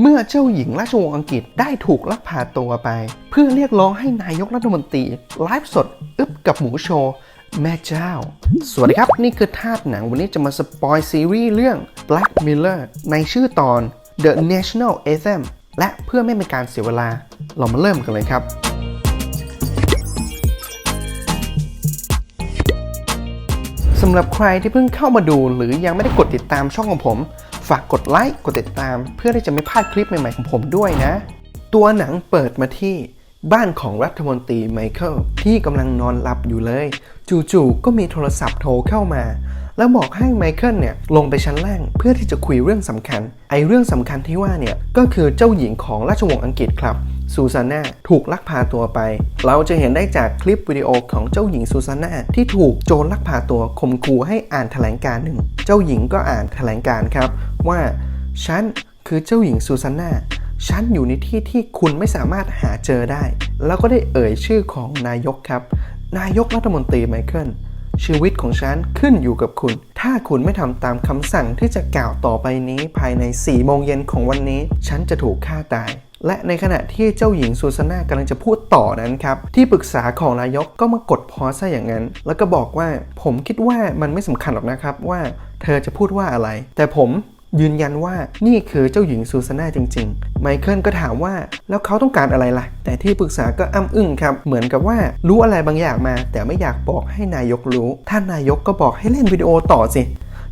เมื่อเจ้าหญิงราชวงศ์อังกฤษได้ถูกลักพาตัวไป เพื่อเรียกร้องให้นายกรัฐมนตรีไลฟ์สดอึบกับหมูโชว์แม่เจ้า สวัสดีครับ นี่คือธาตหนังวันนี้จะมาสปอยซีรีส์เรื่อง Black Mirror ในชื่อตอน The National Anthem และเพื่อไม่เป็นการเสียเวลา เรามาเริ่มกันเลยครับ สำหรับใครที่เพิ่งเข้ามาดูหรือยังไม่ได้กดติดตามช่องของผม ฝากกดไลค์กดติดตาม เพื่อที่จะไม่พลาดคลิปใหม่ๆของผมด้วยนะ ตัวหนังเปิดมาที่ บ้านของรัฐมนตรีไมเคิลที่กำลังนอนหลับอยู่เลย จู่ๆก็มีโทรศัพท์โทรเข้ามา แล้วบอกให้ไมเคิลเนี่ยลงไปชั้นล่างเพื่อที่จะคุยเรื่องสำคัญ ไอเรื่องสำคัญที่ว่าเนี่ยก็คือเจ้าหญิงของราชวงศ์อังกฤษครับซูซาน่าถูกลักพาตัวไป เราจะเห็นได้จากคลิปวิดีโอของเจ้าหญิงซูซาน่าที่ถูกโจรลักพาตัวข่มขู่ให้อ่านแถลงการหนึ่ง เจ้าหญิงก็อ่านแถลงการครับว่าฉันคือเจ้าหญิงซูซาน่า ฉันอยู่ในที่ที่คุณไม่สามารถหาเจอได้ แล้วก็ได้เอ่ยชื่อของนายกครับ นายกรัฐมนตรีไมเคิลชีวิตของฉันขึ้นอยู่กับคุณ ถ้าคุณไม่ทำตามคำสั่งที่จะกล่าวต่อไปนี้ภายใน4โมงเย็นของวันนี้ ฉันจะถูกฆ่าตาย และในขณะที่เจ้าหญิงซูซาน่ากำลังจะพูดต่อนั้นครับ ที่ปรึกษาของนายกก็มากดพอซะอย่างนั้น แล้วก็บอกว่าผมคิดว่ามันไม่สำคัญหรอกนะครับว่า เธอจะพูดว่าอะไร แต่ผม ยืนยันว่านี่คือเจ้าหญิงซูซาน่าจริง ๆ ไมเคิลก็ถามว่าแล้วเขาต้องการอะไรล่ะ แต่ที่ปรึกษาก็อ้ำอึ้งครับ เหมือนกับว่ารู้อะไรบางอย่างมา แต่ไม่อยากบอกให้นายกรู้ ท่านนายกก็บอกให้เล่นวิดีโอต่อสิ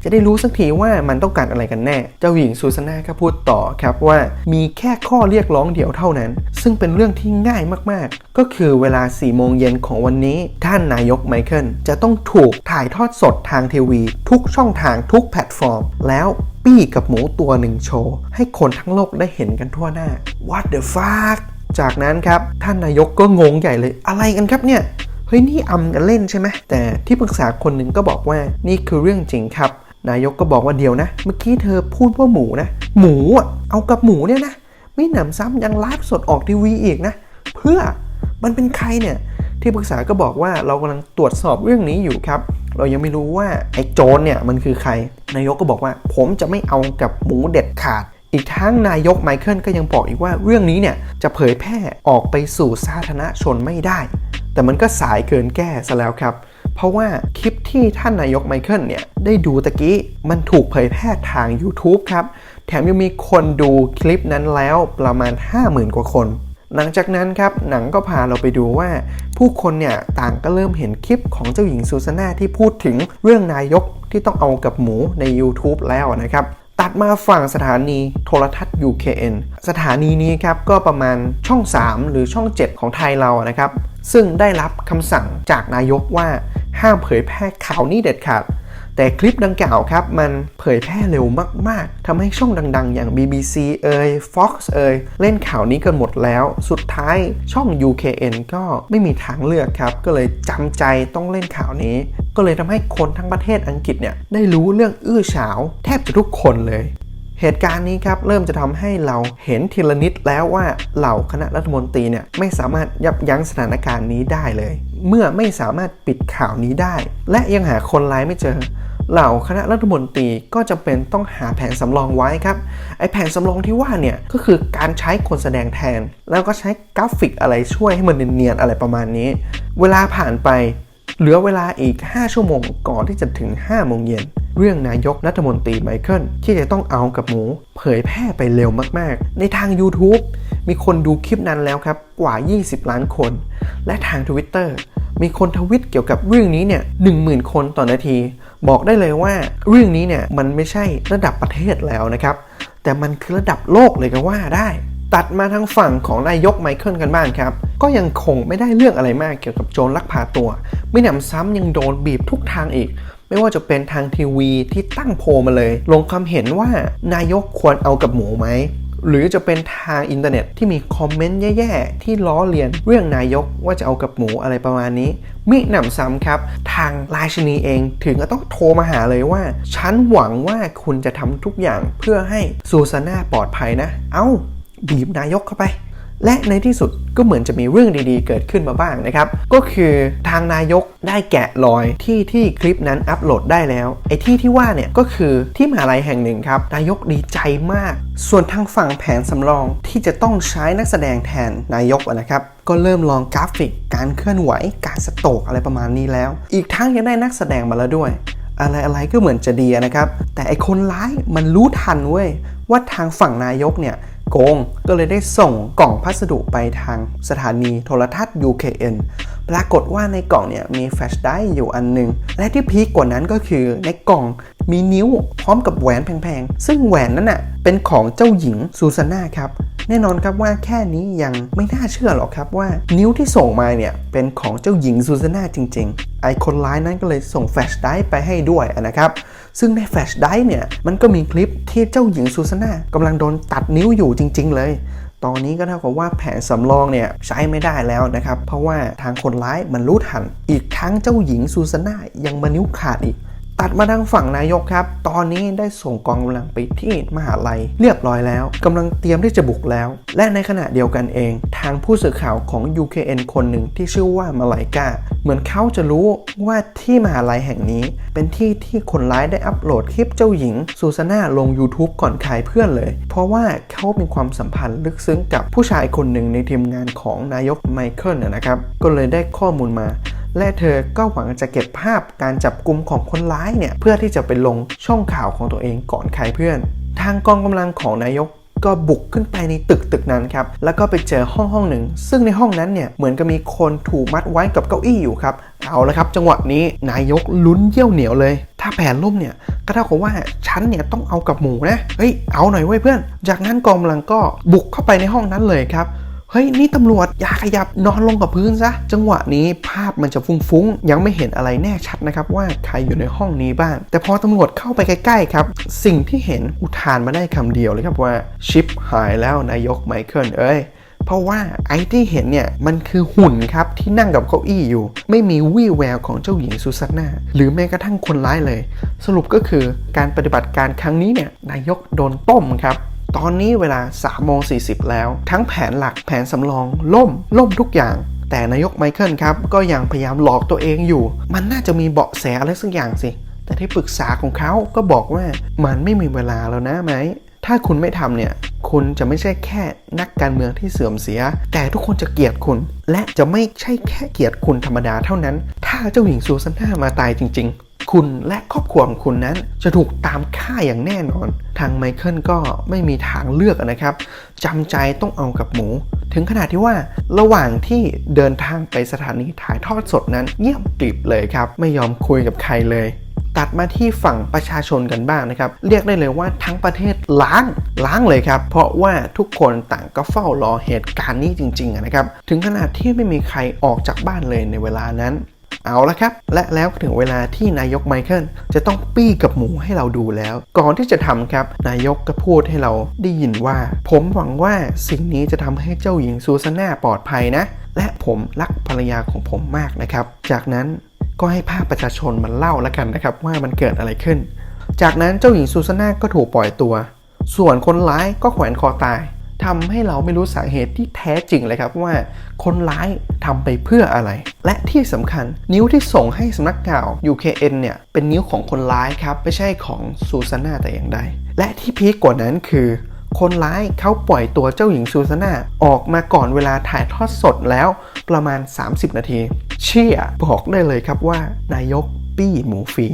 จะได้รู้สักทีว่ามันต้องการอะไรกันแน่ เจ้าหญิงซูซาน่าก็พูดต่อครับว่ามีแค่ข้อเรียกร้องเดียวเท่านั้น ซึ่งเป็นเรื่องที่ง่ายมากๆ ก็คือเวลา 4 โมงเย็นของวันนี้ ท่านนายกไมเคิลจะต้องถูกถ่ายทอดสดทางทีวี ทุกช่องทางทุกแพลตฟอร์ม แล้ว ปี้กับหมูตัวหนึ่งโชว์ ให้คนทั้งโลกได้เห็นกันทั่วหน้า What the fuck จากนั้นครับ ท่านนายกก็งงใหญ่เลยอะไรกันครับเนี่ย เฮ้ย นี่อำกันเล่นใช่ไหมแต่ที่ปรึกษาคนหนึ่งก็บอกว่านี่คือเรื่องจริงครับ นายกก็บอกว่าเดียวนะ เมื่อกี้เธอพูดว่าหมูนะ หมูอะเอากับหมูเนี่ยนะไม่หนำซ้ำยังไลฟ์สดออกทีวีอีกนะ เพื่อมันเป็นใครเนี่ยที่ปรึกษาก็บอกว่าเรากำลังตรวจสอบเรื่องนี้อยู่ครับ เรายังไม่รู้ว่าไอ้โจรเนี่ยมันคือใคร นายกก็บอกว่า ผมจะไม่เอากับหมูเด็ดขาด อีกทั้งนายกไมเคิลก็ยังบอกอีกว่าเรื่องนี้เนี่ยจะเผยแพร่ออกไปสู่สาธารณชนไม่ได้ แต่มันก็สายเกินแก้ซะแล้วครับ เพราะว่าคลิปที่ท่านนายกไมเคิลเนี่ยได้ดูตะกี้มันถูกเผยแพร่ทาง YouTube ครับ แถมยังมีคนดูคลิปนั้นแล้วประมาณ 50,000 กว่าคน หลังจากนั้นครับหนังก็พาเราไปดูว่า ผู้คนเนี่ยต่างก็เริ่มเห็นคลิปของเจ้าหญิงซูซาน่าที่พูดถึงเรื่องนายกที่ต้องเอากับหมูใน YouTube แล้วนะครับ ตัดมาฝั่งสถานีโทรทัศน์ UKN สถานีนี้ครับก็ประมาณช่อง 3 หรือช่อง 7 ของไทยเรานะครับ ซึ่งได้รับคำสั่งจากนายกว่าห้ามเผยแพร่ข่าวนี้เด็ดขาด แต่คลิปดังกล่าวครับ มันเผยแพร่เร็วมาก ๆทำให้ช่องดัง ๆ อย่าง BBC เอ่ย Fox เอ่ยเล่นข่าวนี้กันหมดแล้ว สุดท้ายช่อง UKN ก็ไม่มีทางเลือกครับ ก็เลยจำใจต้องเล่นข่าวนี้ ก็เลยทำให้คนทั้งประเทศอังกฤษเนี่ยได้รู้เรื่องอื้อฉาว แทบจะทุกคนเลยเหตุการณ์นี้ครับเริ่มจะทำให้เราเห็นทีละนิดแล้วว่าเหล่าคณะรัฐมนตรีเนี่ยไม่สามารถยับยั้งสถานการณ์นี้ได้เลย เมื่อไม่สามารถปิดข่าวนี้ได้ และยังหาคนร้ายไม่เจอ เหล่าคณะรัฐมนตรีก็จำเป็นต้องหาแผนสำรองไว้ครับ ไอแผนสำรองที่ว่าเนี่ยก็คือการใช้คนแสดงแทน แล้วก็ใช้กราฟิกอะไรช่วยให้มันเนียนๆอะไรประมาณนี้ เวลาผ่านไปเหลือเวลาอีก 5 ชั่วโมงก่อนที่จะถึง 5 โมงเย็น เรื่องนายกรัฐมนตรีไมเคิลที่จะต้องเอากับหมู เผยแพร่ไปเร็วมากๆ ในทาง YouTube มีคนดูคลิปนั้นแล้วครับ กว่า 20 ล้านคน และทาง Twitter มีคนทวิตเกี่ยวกับเรื่องนี้เนี่ย10,000 คนต่อนาที บอกได้เลยว่าเรื่องนี้เนี่ยมันไม่ใช่ระดับประเทศแล้วนะครับ แต่มันคือระดับโลกเลยก็ว่าได้ ตัดมาทางฝั่งของนายกไมเคิลกันบ้างครับ ก็ยังคงไม่ได้เรื่องอะไรมากเกี่ยวกับโจรลักพาตัว ไม่หนำซ้ำยังโดนบีบทุกทางอีกไม่ว่าจะเป็นทางทีวีที่ตั้งโพลมาเลย ลงความเห็นว่านายกควรเอากับหมูไหม หรือจะเป็นทางอินเทอร์เน็ตที่มีคอมเมนต์แย่ๆ ที่ล้อเลียนเรื่องนายกว่าจะเอากับหมูอะไรประมาณนี้ มิหนำซ้ำครับ ทางราชินีเองถึงก็ต้องโทรมาหาเลยว่า ฉันหวังว่าคุณจะทำทุกอย่างเพื่อให้ซูซาน่าปลอดภัยนะ เอา้าบีบนายกเข้าไป และในที่สุด ก็เหมือนจะมีเรื่องดีๆ เกิดขึ้นมาบ้างนะครับ ก็คือทางนายกได้แกะรอยที่ที่คลิปนั้นอัปโหลดได้แล้ว ไอ้ที่ที่ว่าเนี่ยก็คือที่มหาลัยแห่งหนึ่งครับ นายกดีใจมาก ส่วนทางฝั่งแผนสำรองที่จะต้องใช้นักแสดงแทนนายกนะครับก็เริ่มลองกราฟิก การเคลื่อนไหว การสโตกอะไรประมาณนี้แล้ว อีกทั้งยังได้นักแสดงมาแล้วด้วย อะไรอะไรก็เหมือนจะดีนะครับ แต่ไอคนร้ายมันรู้ทันเว้ยว่าทางฝั่งนายกเนี่ย โกง ก็เลยได้ส่งกล่องพัสดุไปทางสถานีโทรทัศน์ UKN ปรากฏว่าในกล่องเนี่ยมีแฟลชไดร์อยู่อันหนึงและที่พีคกว่านั้นก็คือในกล่องมีนิ้วพร้อมกับแหวนแพงๆ ซึ่งแหวนนั้นน่ะเป็นของเจ้าหญิงซูซาน่าครับ แน่นอนครับว่าแค่นี้ยังไม่น่าเชื่อหรอกครับว่านิ้วที่ส่งมาเนี่ยเป็นของเจ้าหญิงซูซาน่าจริง ๆ ไอคนร้ายนั้นก็เลยส่งแฟชไดร์ไปให้ด้วยนะครับซึ่งในแฟชไดร์เนี่ยมันก็มีคลิปที่เจ้าหญิงซูซาน่ากำลังโดนตัดนิ้วอยู่จริง ๆ เลยตอนนี้ก็เท่ากับว่าแผนสำรองเนี่ยใช้ไม่ได้แล้วนะครับ เพราะว่าทางคนร้ายมันรู้ทัน อีกทั้งเจ้าหญิงซูซาน่ายังมานิ้วขาดอีก ตัดมาทางฝั่งนายกครับ ตอนนี้ได้ส่งกองกำลังไปที่มหาลัย เรียบร้อยแล้วกำลังเตรียมที่จะบุกแล้ว และในขณะเดียวกันเอง ทางผู้สื่อข่าวของ UKN คนหนึ่งที่ชื่อว่ามาลายกาเหมือนเขาจะรู้ว่าที่มหาลัยแห่งนี้ เป็นที่ที่คนร้ายได้อัปโหลดคลิปเจ้าหญิงซูซาน่าลง YouTube ก่อนใครเพื่อนเลย เพราะว่าเขามีความสัมพันธ์ลึกซึ้งกับผู้ชายคนหนึ่งในทีมงานของนายกไมเคิลนะนะครับก็เลยได้ข้อมูลมา และเธอก็หวังจะเก็บภาพการจับกลุ่มของคนร้ายเนี่ยเพื่อที่จะไปลงช่องข่าวของตัวเองก่อนใครเพื่อน ทางกองกำลังของนายกก็บุกขึ้นไปในตึกตึกนั้นครับ แล้วก็ไปเจอห้องห้องหนึ่ง ซึ่งในห้องนั้นเนี่ย เหมือนกับมีคนถูกมัดไว้กับเก้าอี้อยู่ครับ เอาละครับ จังหวะนี้นายกลุ้นเยี่ยวเหนียวเลย ถ้าแผนล่มเนี่ย ก็เท่ากับว่าฉันเนี่ยต้องเอากับหมูนะ เฮ้ย เอาหน่อยเว้ยเพื่อน จากนั้นกองกำลังก็บุกเข้าไปในห้องนั้นเลยครับ เฮ้ยนี่ตำรวจอย่าขยับนอนลงกับพื้นซะ จังหวะนี้ภาพมันจะฟุ้งๆ ยังไม่เห็นอะไรแน่ชัดนะครับว่าใครอยู่ในห้องนี้บ้าง แต่พอตำรวจเข้าไปใกล้ๆครับ สิ่งที่เห็นอุทานมาได้คำเดียวเลยครับว่าชิปหายแล้วนายกไมเคิลเอ้ยเพราะว่าไอ้ที่เห็นเนี่ยมันคือหุ่นครับที่นั่งกับเก้าอี้อยู่ ไม่มีวี่แววของเจ้าหญิงซูซานาหรือแม้กระทั่งคนร้ายเลย สรุปก็คือการปฏิบัติการครั้งนี้เนี่ยนายกโดนต้มครับ ตอนนี้เวลา3โมง40 แล้ว ทั้งแผนหลักแผนสำรอง ล่ม ล่มทุกอย่าง แต่นายกไมเคิลครับ ก็ยังพยายามหลอกตัวเองอยู่ มันน่าจะมีเบาะแสอะไรสักอย่างสิ แต่ที่ปรึกษาของเขาก็บอกว่ามันไม่มีเวลาแล้วนะไหม ถ้าคุณไม่ทำเนี่ย คุณจะไม่ใช่แค่นักการเมืองที่เสื่อมเสีย แต่ทุกคนจะเกลียดคุณ และจะไม่ใช่แค่เกลียดคุณธรรมดาเท่านั้น ถ้าเจ้าหญิงซูซาน่ามาตายจริง ๆ คุณและครอบครัวของคุณนั้นจะถูกตามฆ่าอย่างแน่นอน ทางไมเคิลก็ไม่มีทางเลือกนะครับจำใจต้องเอากับหมู ถึงขนาดที่ว่าระหว่างที่เดินทางไปสถานีถ่ายทอดสดนั้นเงียบกริบเลยครับ ไม่ยอมคุยกับใครเลย ตัดมาที่ฝั่งประชาชนกันบ้างนะครับ เรียกได้เลยว่าทั้งประเทศล้างล้างเลยครับ เพราะว่าทุกคนต่างก็เฝ้ารอเหตุการณ์นี้จริงๆนะครับ ถึงขนาดที่ไม่มีใครออกจากบ้านเลยในเวลานั้น เอาละครับ และแล้วถึงเวลาที่นายกไมเคิลจะต้องปี้กับหมูให้เราดูแล้ว ก่อนที่จะทำครับ นายกก็พูดให้เราได้ยินว่า ผมหวังว่าสิ่งนี้จะทำให้เจ้าหญิงซูซาน่าปลอดภัยนะ และผมรักภรรยาของผมมากนะครับ จากนั้นก็ให้ภาคประชาชนมันเล่าแล้วกันนะครับ ว่ามันเกิดอะไรขึ้น จากนั้นเจ้าหญิงซูซาน่าก็ถูกปล่อยตัว ส่วนคนร้ายก็แขวนคอตาย ทำให้เราไม่รู้สาเหตุที่แท้จริงเลยครับว่าคนร้ายทำไปเพื่ออะไร และที่สำคัญนิ้วที่ส่งให้สำนักข่าว UKN เนี่ยเป็นนิ้วของคนร้ายครับไม่ใช่ของซูซาน่าแต่อย่างใด และที่พีคกว่านั้นคือคนร้ายเขาปล่อยตัวเจ้าหญิงซูซาน่าออกมาก่อนเวลาถ่ายทอดสดแล้วประมาณ 30 นาที เชี่ยบอกได้เลยครับว่านายกปี้หมูฟรี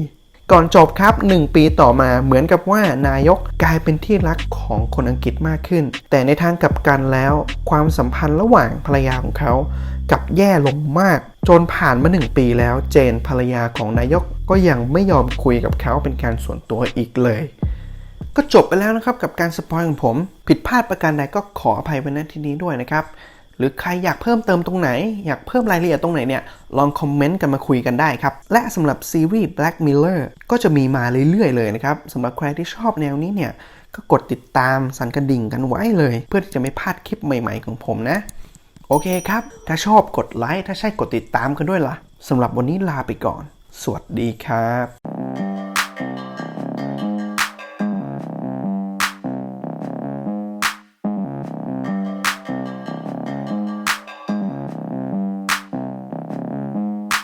ก่อนจบครับ 1 ปีต่อมาเหมือนกับว่านายกกลายเป็นที่รักของคนอังกฤษมากขึ้น แต่ในทางกลับกันแล้ว ความสัมพันธ์ระหว่างภรรยาของเขากับแย่ลงมาก จนผ่านมา 1 ปีแล้วเจนภรรยาของนายกก็ยังไม่ยอมคุยกับเขาเป็นการส่วนตัวอีกเลย ก็จบไปแล้วนะครับกับการสปอยของผม ผิดพลาดประการใดก็ขออภัยไว้ณที่นี้ด้วยนะครับ หรือใครอยากเพิ่มเติมตรงไหน อยากเพิ่มรายละเอียดตรงไหนเนี่ย ลองคอมเมนต์กันมาคุยกันได้ครับ และสำหรับซีรีส์ Black Mirror ก็จะมีมาเรื่อยๆเลยนะครับสำหรับใครที่ชอบแนวนี้เนี่ย ก็กดติดตามสั่นกระดิ่งกันไว้เลย เพื่อที่จะไม่พลาดคลิปใหม่ๆของผมนะ โอเคครับ ถ้าชอบกดไลค์ถ้าใช่กดติดตามกันด้วยล่ะสำหรับวันนี้ลาไปก่อน สวัสดีครับ